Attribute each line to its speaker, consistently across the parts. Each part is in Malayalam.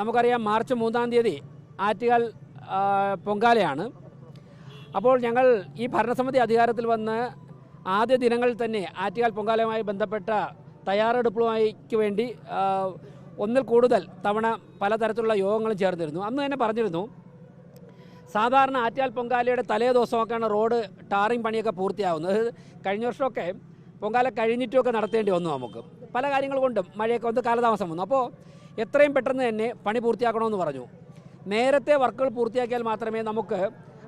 Speaker 1: നമുക്കറിയാം മാർച്ച് മൂന്നാം തീയതി ആറ്റുകാൽ പൊങ്കാലയാണ്. അപ്പോൾ ഞങ്ങൾ ഈ ഭരണസമിതി അധികാരത്തിൽ വന്ന് ആദ്യ ദിനങ്ങളിൽ തന്നെ ആറ്റുകാൽ പൊങ്കാലയുമായി ബന്ധപ്പെട്ട തയ്യാറെടുപ്പുമായിക്ക് വേണ്ടി ഒന്നിൽ കൂടുതൽ തവണ പലതരത്തിലുള്ള യോഗങ്ങളും ചേർന്നിരുന്നു. അന്ന് തന്നെ പറഞ്ഞിരുന്നു സാധാരണ ആറ്റുകാൽ പൊങ്കാലയുടെ തലേ ദിവസമൊക്കെയാണ് റോഡ് ടാറിങ് പണിയൊക്കെ പൂർത്തിയാവുന്നത്. കഴിഞ്ഞ വർഷമൊക്കെ പൊങ്കാല കഴിഞ്ഞിട്ടുമൊക്കെ നടത്തേണ്ടി വന്നു നമുക്ക്. പല കാര്യങ്ങൾ കൊണ്ടും മഴയൊക്കെ വന്ന് കാലതാമസം വന്നു. അപ്പോൾ എത്രയും പെട്ടെന്ന് തന്നെ പണി പൂർത്തിയാക്കണമെന്ന് പറഞ്ഞു. നേരത്തെ വർക്കുകൾ പൂർത്തിയാക്കിയാൽ മാത്രമേ നമുക്ക്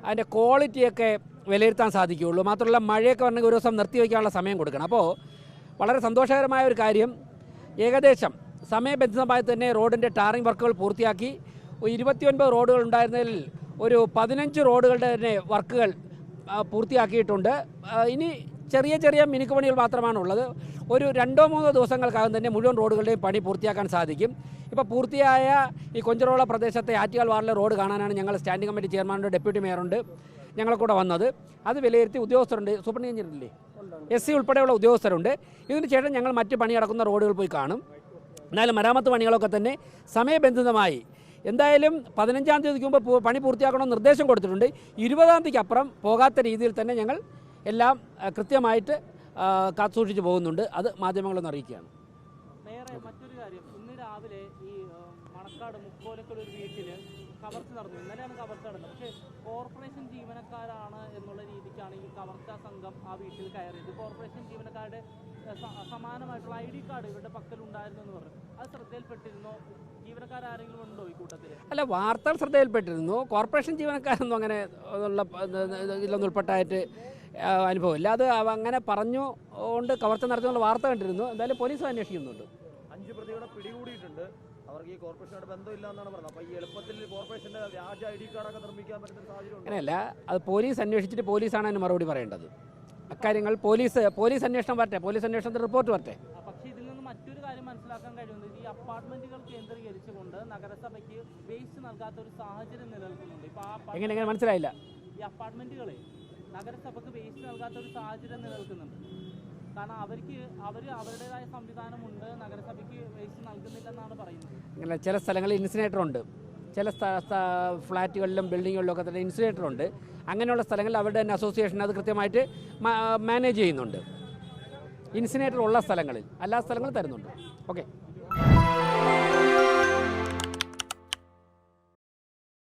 Speaker 1: അതിന്റെ ക്വാളിറ്റിയൊക്കെ വിലയിരുത്താൻ സാധിക്കുകയുള്ളൂ. മാത്രമല്ല മഴയൊക്കെ വരണമെങ്കിൽ ഒരു ദിവസം നിർത്തിവെക്കാനുള്ള സമയം കൊടുക്കണം. അപ്പോൾ വളരെ സന്തോഷകരമായ ഒരു കാര്യം ഏകദേശം സമയബന്ധിതമായി തന്നെ റോഡിന്റെ ടാറിംഗ് വർക്കുകൾ പൂർത്തിയാക്കി. ഇരുപത്തിയൊൻപത് റോഡുകൾ ഉണ്ടായിരുന്നതിൽ ഒരു പതിനഞ്ച് റോഡുകളുടെ തന്നെ വർക്കുകൾ പൂർത്തിയാക്കിയിട്ടുണ്ട്. ഇനി ചെറിയ ചെറിയ മിനുക്കുപണികൾ മാത്രമാണ് ഉള്ളത് ഒരു രണ്ടോ മൂന്നോ ദിവസങ്ങൾക്കകം തന്നെ മുഴുവൻ റോഡുകളുടെയും പണി പൂർത്തിയാക്കാൻ സാധിക്കും. ഇപ്പോൾ പൂർത്തിയായ ഈ കൊഞ്ചറോള പ്രദേശത്തെ ആറ്റുകാൽ വാർഡിലെ റോഡ് കാണാനാണ് ഞങ്ങൾ സ്റ്റാൻഡിംഗ് കമ്മിറ്റി ചെയർമാനുണ്ട് ഡെപ്യൂട്ടി മേയറുണ്ട് ഞങ്ങളെ കൂടെ വന്നത്. അത് വിലയിരുത്തി ഉദ്യോഗസ്ഥരുണ്ട്. എഞ്ചിനീയറില്ലേ? എസ് സി ഉൾപ്പെടെയുള്ള ഉദ്യോഗസ്ഥരുണ്ട്. ഇതിന് ശേഷം ഞങ്ങൾ മറ്റ് പണി നടക്കുന്ന റോഡുകൾ പോയി കാണും. എന്നാലും മരാമത്ത് പണികളൊക്കെ തന്നെ സമയബന്ധിതമായി. എന്തായാലും പതിനഞ്ചാം തീയതിക്ക് മുമ്പ് പണി പൂർത്തിയാക്കണമെന്ന് നിർദ്ദേശം കൊടുത്തിട്ടുണ്ട്. ഇരുപതാം തീയതിക്ക് അപ്പുറം പോകാത്ത രീതിയിൽ തന്നെ ഞങ്ങൾ എല്ലാം കൃത്യമായിട്ട് കാത്തുസൂക്ഷിച്ച് പോകുന്നുണ്ട്. അത് മാധ്യമങ്ങളൊന്ന് അറിയിക്കുകയാണ്.
Speaker 2: വേറെ മറ്റൊരു കാര്യം. ഇന്ന് രാവിലെ ഈ മണക്കാട് മുക്കോലക്കൽ ഒരു വീട്ടിൽ കവർച്ച നടന്നു. ഇന്നലെയാണ് കവർച്ച നടന്നത് പക്ഷേ കോർപ്പറേഷൻ ജീവനക്കാരാണ് എന്നുള്ള രീതിക്കാണ് ഈ കവർച്ച സംഘം ആ വീട്ടിൽ കയറിയത്. കോർപ്പറേഷൻ ജീവനക്കാരുടെ ഏഹ്, സ- സമാനമായിട്ടുള്ള ഐ ഡി കാർഡ് ഇവരുടെ പക്കലുണ്ടായിരുന്നു എന്ന് പറഞ്ഞു. അത് ശ്രദ്ധയിൽപ്പെട്ടിരുന്നോ? ജീവനക്കാരെങ്കിലും ഉണ്ടോ ഈ കൂട്ടത്തിൽ
Speaker 1: അല്ല വാർത്തകൾ ശ്രദ്ധയിൽപ്പെട്ടിരുന്നു. കോർപ്പറേഷൻ ജീവനക്കാരൊന്നും അങ്ങനെ ഉള്ള ഇതിലൊന്നും ഉൾപ്പെട്ടായിട്ട് അനുഭവമില്ല അത് അവ അങ്ങനെ പറഞ്ഞു കൊണ്ട് കവർച്ച നടത്തുന്ന വാർത്ത കണ്ടിരുന്നു. എന്തായാലും പോലീസ് അന്വേഷിക്കുന്നുണ്ട്.
Speaker 3: അഞ്ച് പ്രതികളെ പിടികൂടിയിട്ടുണ്ട്. അവർക്ക് ഈ കോർപ്പറേഷനോട് ബന്ധമില്ല എന്നാണ് പറയുന്നത് അപ്പൊ ഈ എളുപ്പത്തിൽ കോർപ്പറേഷന്റെ വ്യാജ ഐ ഡി കാർഡൊക്കെ നിർമ്മിക്കാൻ പറ്റുന്ന സാഹചര്യം
Speaker 1: അങ്ങനെയല്ല അത് പോലീസ് അന്വേഷിച്ചിട്ട് പോലീസാണ് അതിന് മറുപടി പറയേണ്ടത്. അക്കാര്യങ്ങൾ പോലീസ് പോലീസ് അന്വേഷണം വരട്ടെ പോലീസ് അന്വേഷണത്തിൽ റിപ്പോർട്ട് വരട്ടെ.
Speaker 2: പക്ഷേ ഇതിൽ നിന്ന് മറ്റൊരു കാര്യം മനസ്സിലാക്കാൻ കഴിയുന്നത് ഈ അപ്പാർട്ട്മെന്റുകൾ കേന്ദ്രീകരിച്ചുകൊണ്ട് നഗരസഭയ്ക്ക് വേസ്റ്റ് നൽകാത്ത ഒരു സാഹചര്യം നിലനിൽക്കുന്നുണ്ട്. ഇപ്പൊ ആ
Speaker 1: എങ്ങനെ എങ്ങനെ? മനസ്സിലായില്ല.
Speaker 2: ഈ അപ്പാർട്ട്മെന്റുകളെ നഗരസഭയ്ക്ക് വേസ്റ്റ് നൽകാത്ത ഒരു സാഹചര്യം നിലനിൽക്കുന്നുണ്ട്. കാരണം അവർക്ക് അവർ അവരുടേതായ സംവിധാനമുണ്ട് നഗരസഭയ്ക്ക് വേസ്റ്റ് നൽകുന്നില്ലെന്നാണ് പറയുന്നത്.
Speaker 1: ഇങ്ങനെ ചില സ്ഥലങ്ങളിൽ ഇൻസിനേറ്റർ ഉണ്ട് ചില ഫ്ലാറ്റുകളിലും ബിൽഡിങ്ങുകളിലും ഒക്കെ തന്നെ ഇൻസിനേറ്റർ ഉണ്ട് അങ്ങനെയുള്ള സ്ഥലങ്ങളിൽ അവരുടെ തന്നെ അസോസിയേഷൻ അത് കൃത്യമായിട്ട് മാനേജ് ചെയ്യുന്നുണ്ട്. ഇൻസിനേറ്റർ ഉള്ള സ്ഥലങ്ങളിൽ അല്ലാത്ത സ്ഥലങ്ങളിൽ തരുന്നുണ്ട്. ഓക്കെ.